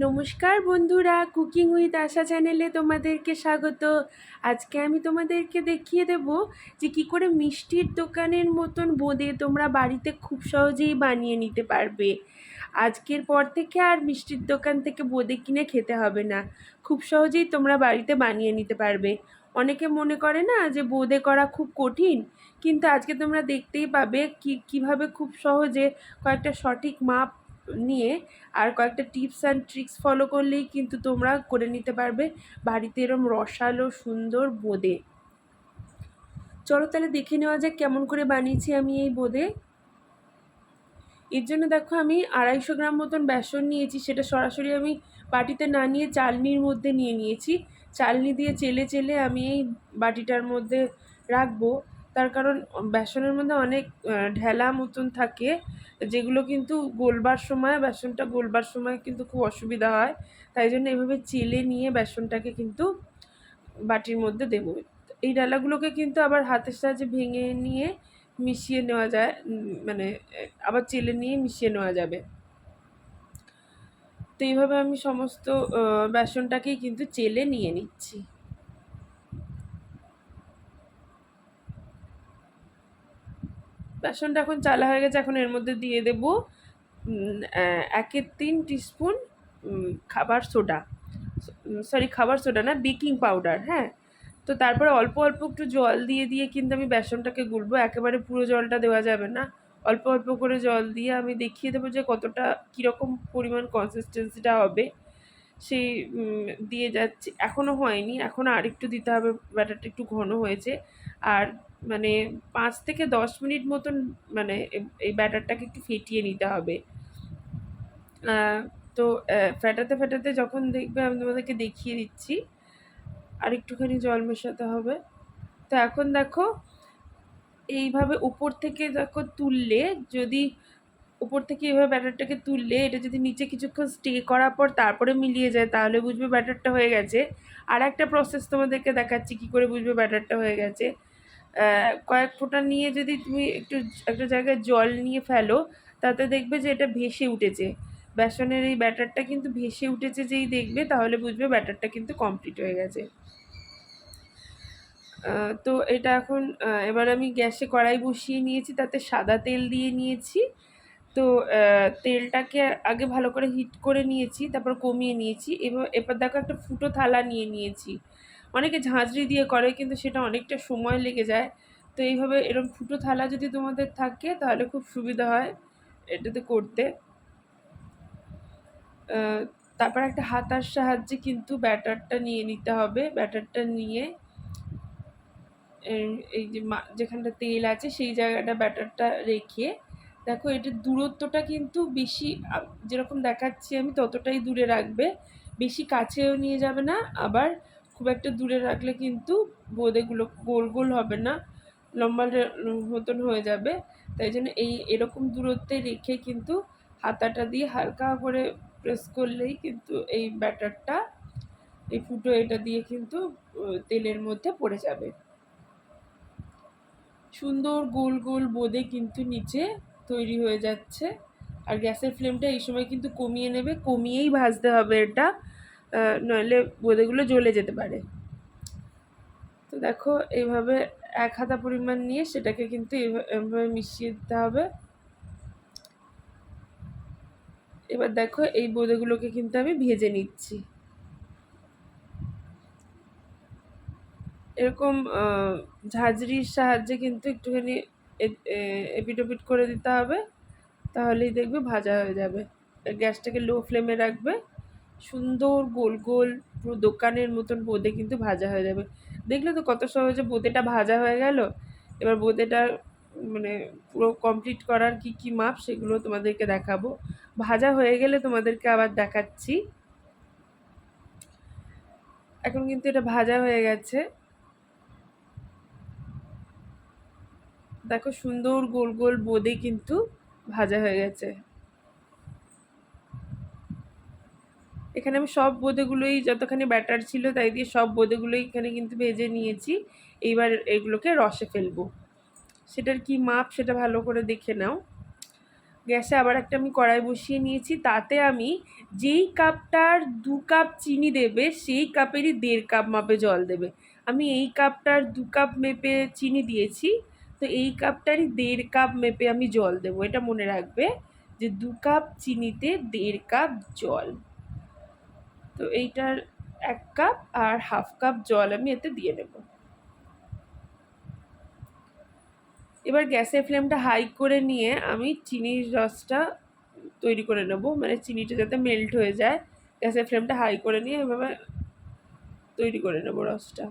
নমস্কার বন্ধুরা cooking with আশা চ্যানেলে তোমাদেরকে স্বাগত। আজকে আমি তোমাদেরকে দেখিয়ে দেব যে কি করে মিষ্টির দোকানের মতন বোঁদে তোমরা বাড়িতে খুব সহজেই বানিয়ে নিতে পারবে। আজকের পর থেকে আর মিষ্টির দোকান থেকে বোঁদে কিনে খেতে হবে না। খুব সহজেই তোমরা বাড়িতে বানিয়ে নিতে পারবে। অনেকে মনে করে না যে বোঁদে করা খুব কঠিন, কিন্তু আজকে তোমরা দেখতেই পাবে কি, কীভাবে খুব সহজে কয়েকটা সঠিক মাপ নিয়ে আর কয়েকটা টিপস অ্যান্ড ট্রিক্স ফলো করলেই কিন্তু তোমরা করে নিতে পারবে বাড়িতে এরম রসালো, সুন্দর বোঁদে। চলো তাহলে দেখে নেওয়া যাক কেমন করে বানিয়েছি আমি এই বোঁদে। এর জন্য দেখো আমি আড়াইশো গ্রাম মতন বেসন নিয়েছি, সেটা সরাসরি আমি বাটিতে না নিয়ে চালনির মধ্যে নিয়ে নিয়েছি। চালনি দিয়ে চেলে চেলে আমি এই বাটিটার মধ্যে রাখব। তার কারণ বেসনের মধ্যে অনেক ঢেলা মতন থাকে, যেগুলো কিন্তু গোলবার সময়, বেসনটা গোলবার সময় কিন্তু খুব অসুবিধা হয়। তাই জন্য এভাবে চেলে নিয়ে বেসনটাকে কিন্তু বাটির মধ্যে দেবো। এই ডালাগুলোকে কিন্তু আবার হাতের সাহায্যে ভেঙে নিয়ে মিশিয়ে নেওয়া যায় মানে আবার চেলে নিয়ে মিশিয়ে নেওয়া যাবে। তো এইভাবে আমি সমস্ত বেসনটাকেই কিন্তু চেলে নিয়ে নিচ্ছি। বেসনটা এখন চালা হয়ে গেছে, এখন এর মধ্যে দিয়ে দেব একের তিন টিস্পুন খাবার সোডা সরি খাবার সোডা না বেকিং পাউডার হ্যাঁ। তো তারপরে অল্প অল্প একটু জল দিয়ে দিয়ে কিন্তু আমি বেসনটাকে গুলবো, একেবারে পুরো জলটা দেওয়া যাবে না। অল্প অল্প করে জল দিয়ে আমি দেখিয়ে দেবো যে কতটা, কীরকম পরিমাণ কনসিস্টেন্সিটা হবে। সেই দিয়ে যাচ্ছি এখনও হয়নি এখনও আরেকটু দিতে হবে, ব্যাটারটা একটু ঘন হয়েছে। আর মানে পাঁচ থেকে দশ মিনিট মতন মানে এই ব্যাটারটাকে একটু ফেটিয়ে নিতে হবে। তো ফেটাতে ফেটাতে যখন দেখবে আমি তোমাদেরকে দেখিয়ে দিচ্ছি, আর একটুখানি জল মেশাতে হবে। তো এখন দেখো, এইভাবে উপর থেকে দেখো তুললে যদি উপর থেকে এভাবে ব্যাটারটাকে তুললে এটা যদি নিচে কিছুক্ষণ স্টে করার পর তারপরে মিলিয়ে যায়, তাহলে বুঝবে ব্যাটারটা হয়ে গেছে। আর একটা প্রসেস তোমাদেরকে দেখাচ্ছি কী করে বুঝবে ব্যাটারটা হয়ে গেছে। কয়েক ফোঁটা নিয়ে যদি তুমি একটু একটা জায়গায় জল নিয়ে ফেলো, তাতে দেখবে যে এটা ভেসে উঠেছে। বেসনের এই ব্যাটারটা কিন্তু ভেসে উঠেছে যেই দেখবে, তাহলে বুঝবে ব্যাটারটা কিন্তু কমপ্লিট হয়ে গেছে। তো এটা এখন এবার আমি গ্যাসে কড়াই বসিয়ে নিয়েছি, তাতে সাদা তেল দিয়ে নিয়েছি। তো তেলটাকে আগে ভালো করে হিট করে নিয়েছি, তারপর কমিয়ে নিয়েছি। এবার এবার দেখো একটা ফুটো থালা নিয়ে নিয়েছি। অনেকে ঝাঁঝরি দিয়ে করে, কিন্তু সেটা অনেকটা সময় লেগে যায়। তো এইভাবে এরকম ফুটো থালা যদি তোমাদের থাকে, তাহলে খুব সুবিধা হয় এটাতে করতে। তারপর একটা হাতার সাহায্যে কিন্তু ব্যাটারটা নিয়ে নিতে হবে। ব্যাটারটা নিয়ে এই যে যেখানটা তেল আছে, সেই জায়গাটা ব্যাটারটা রেখে, দেখো এটার দূরত্বটা কিন্তু বেশি যেরকম দেখাচ্ছি আমি ততটাই দূরে রাখবে। বেশি কাছেও নিয়ে যাবে না, আবার খুব একটা দূরে রাখলে কিন্তু বোঁদেগুলো গোল গোল হবে না, লম্বা মতন হয়ে যাবে। তাই জন্য এই এরকম দূরত্বে রেখে কিন্তু হাতাটা দিয়ে হালকা করে প্রেস করলেই কিন্তু এই ব্যাটারটা, এই ফুটো এটা দিয়ে কিন্তু তেলের মধ্যে পড়ে যাবে। সুন্দর গোল গোল বোঁদে কিন্তু নিচে তৈরি হয়ে যাচ্ছে। আর গ্যাসের ফ্লেমটা এই সময় কিন্তু কমিয়ে নেবে, কমিয়েই ভাজতে হবে এটা। নইলে বোঁদেগুলো জ্বলে যেতে পারে। তো দেখো, এইভাবে এক হাতা পরিমাণ নিয়ে সেটাকে কিন্তু এভাবে মিশিয়ে দিতে হবে। এবার দেখো, এই বোঁদেগুলোকে কিন্তু আমি ভেজে নিচ্ছি। এরকম ঝাঁঝরির সাহায্যে কিন্তু একটুখানি এপিটোপিট করে দিতে হবে। তাহলেই দেখবে ভাজা হয়ে যাবে। গ্যাসটাকে লো ফ্লেমে রাখবে। সুন্দর গোল গোল পুরো দোকানের মতন বোঁদে কিন্তু ভাজা হয়ে যাবে। দেখলে তো কত সহজে বোঁদেটা ভাজা হয়ে গেল। এবার বোঁদেটা মানে পুরো কমপ্লিট করার কি কি মাপ সেগুলো তোমাদেরকে দেখাবো। ভাজা হয়ে গেলে তোমাদেরকে আবার দেখাচ্ছি। এখন কিন্তু এটা ভাজা হয়ে গেছে। দেখো সুন্দর গোল গোল বোঁদে কিন্তু ভাজা হয়ে গেছে। এখানে আমি সব বোঁদেগুলোই যতখানি ব্যাটার ছিল তাই দিয়ে সব বোঁদেগুলোই এখানে কিন্তু ভেজে নিয়েছি। এইবার এগুলোকে রসে ফেলব। সেটার কি মাপ সেটা ভালো করে দেখে নাও। গ্যাসে আবার একটা আমি কড়াই বসিয়ে নিয়েছি। তাতে আমি যেই কাপটার দু কাপ চিনি দেবে, সেই কাপেরই দেড় কাপ মাপে জল দেবে। আমি এই কাপটার দু কাপ মেপে চিনি দিয়েছি, তো এই কাপটারই দেড় কাপ মেপে আমি জল দেবো। এটা মনে রাখবে যে দু কাপ চিনিতে দেড় কাপ জল। তো এইটার এক কাপ আর হাফ কাপ জল আমি এতে দিয়ে নেব এবার গ্যাসের ফ্লেমটা হাই করে নিয়ে আমি চিনির রসটা তৈরি করে নেব। মানে চিনিটা যাতে মেল্ট হয়ে যায়, গ্যাসের ফ্লেমটা হাই করে নিয়ে এভাবে তৈরি করে নেব রসটা।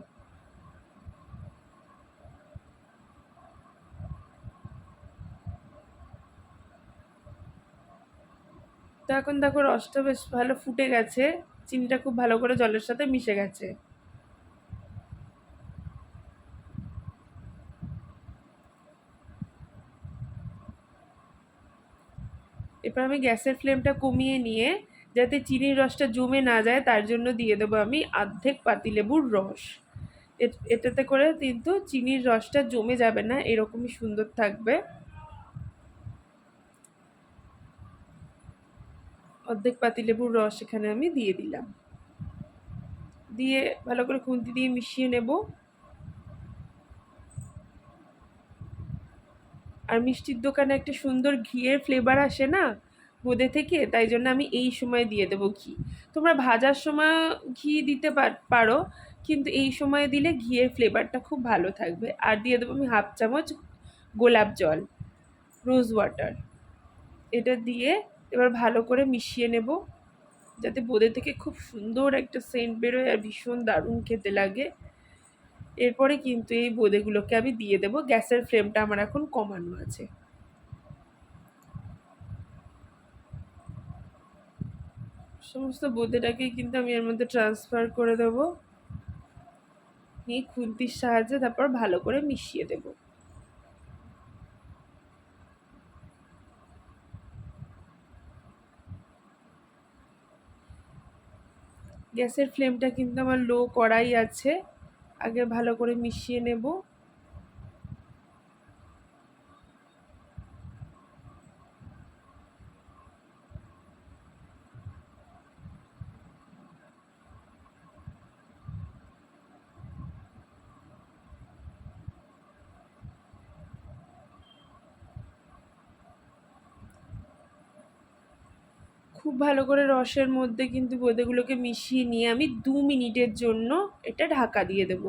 তো এখন দেখো রসটা বেশ ভালো ফুটে গেছে। চিনিটা খুব ভালো করে জলের সাথে মিশে গেছে। এরপর আমি গ্যাসের ফ্লেমটা কমিয়ে নিয়ে, যাতে চিনির রসটা জমে না যায়, তার জন্য দিয়ে দেবো আমি অর্ধেক পাতিলেবুর রস। এটাতে করে কিন্তু চিনির রসটা জমে যাবে না, এরকমই সুন্দর থাকবে। অর্ধেক পাতিলেবুর রস এখানে আমি দিয়ে দিলাম। দিয়ে ভালো করে খুন্তি দিয়ে মিশিয়ে নেব। আর মিষ্টির দোকানে একটা সুন্দর ঘিয়ের ফ্লেভার আসে না বোঁদে থেকে, তাই জন্য আমি এই সময় দিয়ে দেবো ঘি। তোমরা ভাজার সময় ঘি দিতে পারো কিন্তু এই সময় দিলে ঘিয়ের ফ্লেভারটা খুব ভালো থাকবে। আর দিয়ে দেবো আমি হাফ চামচ গোলাপ জল রোজ ওয়াটার এটা দিয়ে এবার ভালো করে মিশিয়ে নেব। যাতে বোঁদে থেকে খুব সুন্দর একটা সেন্ট বেরোয় আর ভীষণ দারুণ খেতে লাগে। এরপরে কিন্তু এই বোঁদেগুলোকে আমি দিয়ে দেবো। গ্যাসের ফ্লেমটা আমার এখন কমানো আছে। সমস্ত বোঁদেটাকেই কিন্তু আমি এর মধ্যে ট্রান্সফার করে দেবো। নিয়ে খুন্তির সাহায্যে তারপর ভালো করে মিশিয়ে দেব। গ্যাসের ফ্লেমটা কিন্তু আমার লো করাই আছে। আগে ভালো করে মিশিয়ে নেব। খুব ভালো করে রসের মধ্যে কিন্তু বোঁদেগুলোকে মিশিয়ে নিয়ে আমি দু মিনিটের জন্য এটা ঢাকা দিয়ে দেব।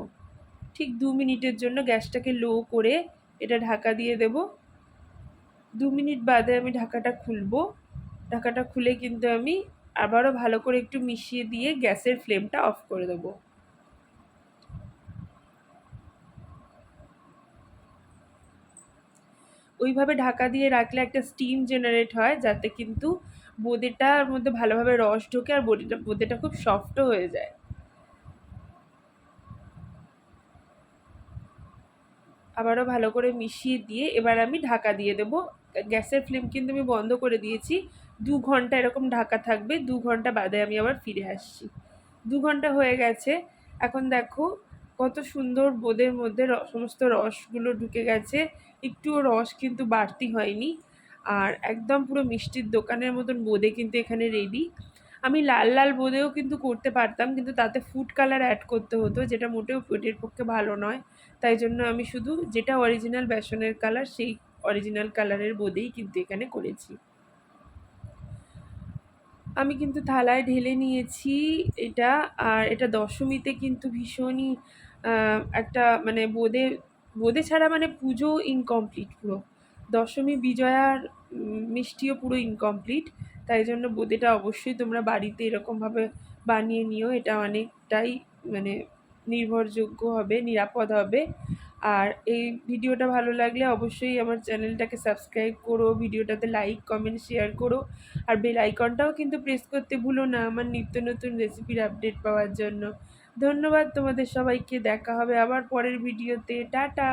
ঠিক দু মিনিটের জন্য গ্যাসটাকে লো করে এটা ঢাকা দিয়ে দেব। দু মিনিট বাদে আমি ঢাকাটা খুলবো। ঢাকাটা খুলে কিন্তু আমি আবারও ভালো করে একটু মিশিয়ে দিয়ে গ্যাসের ফ্লেমটা অফ করে দেবো। ওইভাবে ঢাকা দিয়ে রাখলে একটা স্টিম জেনারেট হয়, যাতে কিন্তু বোঁদেটার মধ্যে ভালোভাবে রস ঢোকে আর বোঁদেটা বোঁদেটা খুব সফটও হয়ে যায়। আবারও ভালো করে মিশিয়ে দিয়ে এবার আমি ঢাকা দিয়ে দেবো। গ্যাসের ফ্লেম কিন্তু আমি বন্ধ করে দিয়েছি। দু ঘণ্টা এরকম ঢাকা থাকবে, দু ঘণ্টা বাদে আমি আবার ফিরে আসছি। দু ঘণ্টা হয়ে গেছে। এখন দেখো কত সুন্দর বোঁদের মধ্যে সমস্ত রসগুলো ঢুকে গেছে। একটুও রস কিন্তু বাড়তি হয়নি। আর একদম পুরো মিষ্টির দোকানের মতন বোঁদে কিন্তু এখানে রেডি আমি লাল লাল বোঁদেও কিন্তু করতে পারতাম, কিন্তু তাতে ফুড কালার অ্যাড করতে হতো, যেটা মোটেও পেটের পক্ষে ভালো নয়। তাই জন্য আমি শুধু যেটা অরিজিনাল বেসনের কালার সেই অরিজিনাল কালারের বোঁদেই কিন্তু এখানে করেছি। আমি কিন্তু থালায় ঢেলে নিয়েছি এটা, আর এটা দশমীতে কিন্তু ভীষণই একটা মানে বোঁদে বোঁদে ছাড়া মানে পুজো ইনকমপ্লিট পুরো। দশমী বিজয়ার মিষ্টিও পুরো ইনকমপ্লিট তাই জন্য বোঁদেটা অবশ্যই তোমরা বাড়িতে এরকমভাবে বানিয়ে নিও। এটা অনেকটাই মানে নির্ভরযোগ্য হবে, নিরাপদ হবে। আর এই ভিডিওটা ভালো লাগলে অবশ্যই আমার চ্যানেলটাকে সাবস্ক্রাইব করো, ভিডিওটাতে লাইক, কমেন্ট, শেয়ার করো। আর বেল আইকনটাও কিন্তু প্রেস করতে ভুলো না আমার নিত্য নতুন রেসিপির আপডেট পাওয়ার জন্য। ধন্যবাদ তোমাদের সবাইকে, দেখা হবে আবার পরের ভিডিওতে। টাটা!